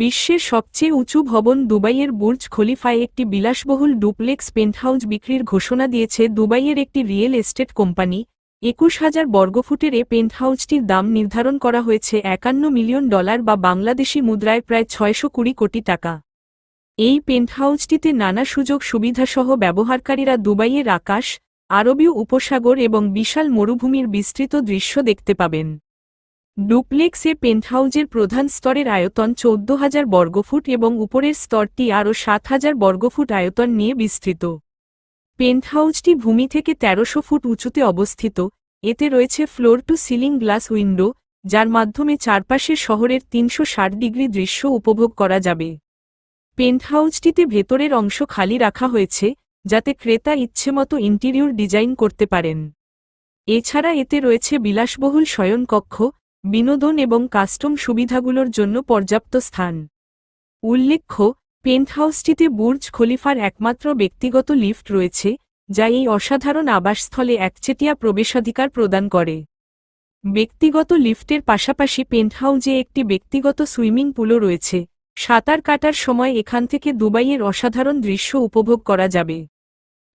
বিশ্বের সবচেয়ে উঁচু ভবন দুবাইয়ের বুর্জ খলিফায় একটি বিলাসবহুল ডুপ্লেক্স পেন্টহাউস বিক্রির ঘোষণা দিয়েছে দুবাইয়ের একটি রিয়েল এস্টেট কোম্পানি। একুশ হাজার বর্গফুটের এ পেন্টহাউসটির দাম নির্ধারণ করা হয়েছে একান্ন মিলিয়ন ডলার বা বাংলাদেশি মুদ্রায় প্রায় ছয়শো কুড়ি কোটি টাকা। এই পেন্টহাউসটিতে নানা সুযোগ সুবিধাসহ ব্যবহারকারীরা দুবাইয়ের আকাশ, আরবীয় উপসাগর এবং বিশাল মরুভূমির বিস্তৃত দৃশ্য দেখতে পাবেন। ডুপ্লেক্সে পেন্টহাউজের প্রধান স্তরের আয়তন চৌদ্দ হাজার বর্গফুট এবং উপরের স্তরটি আরও সাত হাজার বর্গফুট আয়তন নিয়ে বিস্তৃত। পেন্টহাউজটি ভূমি থেকে তেরোশো ফুট উঁচুতে অবস্থিত। এতে রয়েছে floor to ceiling glass window, যার মাধ্যমে চারপাশের শহরের তিনশো ষাট ডিগ্রি দৃশ্য উপভোগ করা যাবে। পেন্টহাউজটিতে ভেতরের অংশ খালি রাখা হয়েছে, যাতে ক্রেতা ইচ্ছেমতো ইন্টিরিয়র ডিজাইন করতে পারেন। এছাড়া এতে রয়েছে বিলাসবহুল শয়নকক্ষ বিনোদন এবং কাস্টম সুবিধাগুলোর জন্য পর্যাপ্ত স্থান। উল্লেখ্য, পেন্টহাউসটিতে বুর্জ খলিফার একমাত্র ব্যক্তিগত লিফট রয়েছে, যা এই অসাধারণ আবাসস্থলে একচেটিয়া প্রবেশাধিকার প্রদান করে। ব্যক্তিগত লিফটের পাশাপাশি পেন্টহাউজে একটি ব্যক্তিগত সুইমিং পুলও রয়েছে, সাঁতার কাটার সময় এখান থেকে দুবাইয়ের অসাধারণ দৃশ্য উপভোগ করা যাবে।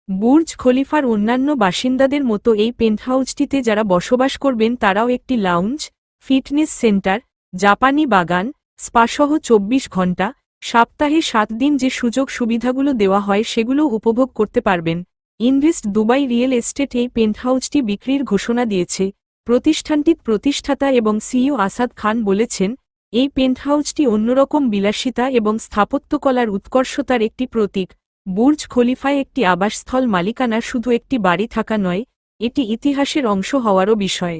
বুর্জ খলিফার অন্যান্য বাসিন্দাদের মতো এই পেন্টহাউসটিতে যারা বসবাস করবেন তারাও একটি লাউঞ্জ ফিটনেস সেন্টার, জাপানি বাগান, স্পাসহ চব্বিশ ঘণ্টা, সপ্তাহে সাত দিন যে সুযোগ সুবিধাগুলো দেওয়া হয় সেগুলো উপভোগ করতে পারবেন। ইনভেস্ট দুবাই রিয়েল এস্টেট এই পেন্টহাউসটি বিক্রির ঘোষণা দিয়েছে। প্রতিষ্ঠানটির প্রতিষ্ঠাতা এবং সিইও আসাদ খান বলেছেন, এই পেন্টহাউসটি অন্যরকম বিলাসিতা এবং স্থাপত্যকলার উৎকর্ষতার একটি প্রতীক। বুর্জ খলিফায় একটি আবাসস্থল মালিকানা শুধু একটি বাড়ি থাকা নয়, এটি ইতিহাসের অংশ হওয়ারও বিষয়।